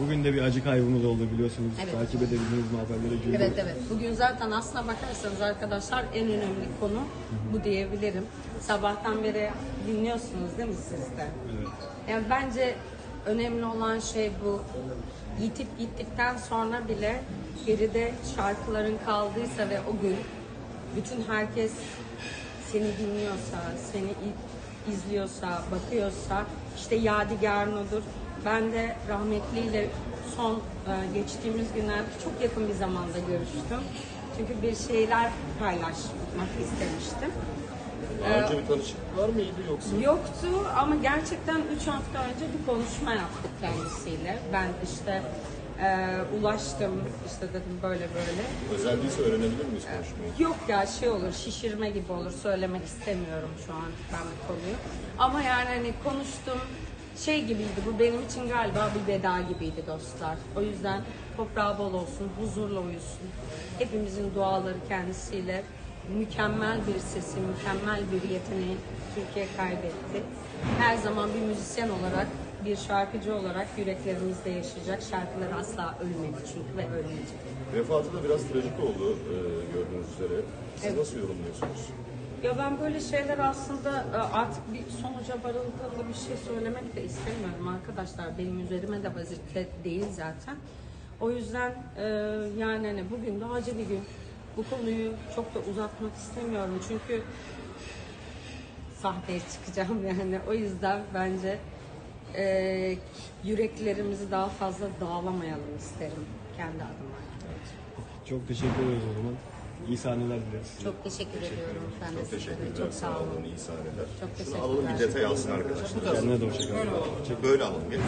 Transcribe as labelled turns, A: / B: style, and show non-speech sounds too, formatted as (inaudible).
A: Bugün de bir acı kaybımız oldu biliyorsunuz.
B: Evet.
A: Takip edebildiniz mi haberleri gördüm.
B: Evet evet. Bugün zaten aslına bakarsanız arkadaşlar en önemli konu bu diyebilirim. Sabahtan beri dinliyorsunuz değil mi siz de?
A: Evet.
B: Yani bence önemli olan şey bu. Yitip gittikten sonra bile geride şarkıların kaldıysa ve o gün bütün herkes seni dinliyorsa, seni izliyorsa, bakıyorsa işte yadigarın odur. Ben de rahmetliyle son e, geçtiğimiz günlerde çok yakın bir zamanda görüştüm. Çünkü bir şeyler paylaşmak istemiştim.
C: Daha önce bir tanışıklık var mıydı yoksa?
B: Yoktu ama gerçekten 3 hafta önce bir konuşma yaptık kendisiyle. Ben işte e, ulaştım, işte dedim böyle böyle.
C: Özel değilse öğrenebilir miyiz konuşmayı?
B: Yok ya şey olur, şişirme gibi olur. Söylemek istemiyorum şu an ben bu konuyu. Ama yani hani konuştum, şey gibiydi bu benim için galiba bir veda gibiydi dostlar. O yüzden toprağı bol olsun, huzurla uyusun. Hepimizin duaları kendisiyle mükemmel bir sesi, mükemmel bir yeteneği Türkiye kaybetti. Her zaman bir müzisyen olarak, bir şarkıcı olarak yüreklerimizde yaşayacak. Şarkıları asla ölmedi çünkü ve ölmeyecek.
C: Vefatı da biraz trajik oldu e, gördüğünüz üzere. Siz
B: Evet.
C: nasıl yorumluyorsunuz?
B: Ya ben böyle şeyler aslında e, artık bir sonuca varıldığında bir şey söylemek de istemiyorum arkadaşlar. Benim üzerime de vazife değil zaten. O yüzden e, yani hani bugün de acı bir gün. Bu konuyu çok da uzatmak istemiyorum çünkü sahneye çıkacağım (laughs) yani. O yüzden bence e, yüreklerimizi daha fazla dağlamayalım isterim kendi adıma.
A: Çok teşekkür ederiz o zaman. İyi sahneler dileriz.
B: Çok teşekkür ediyorum. Ben de
C: Çok
B: size.
C: teşekkürler.
B: Çok sağ olun.
C: İyi sahneler.
B: Çok
C: Şunu alalım bir detay alsın arkadaşlar.
A: Kendine de hoşçakalın.
C: Böyle alalım. Gelin.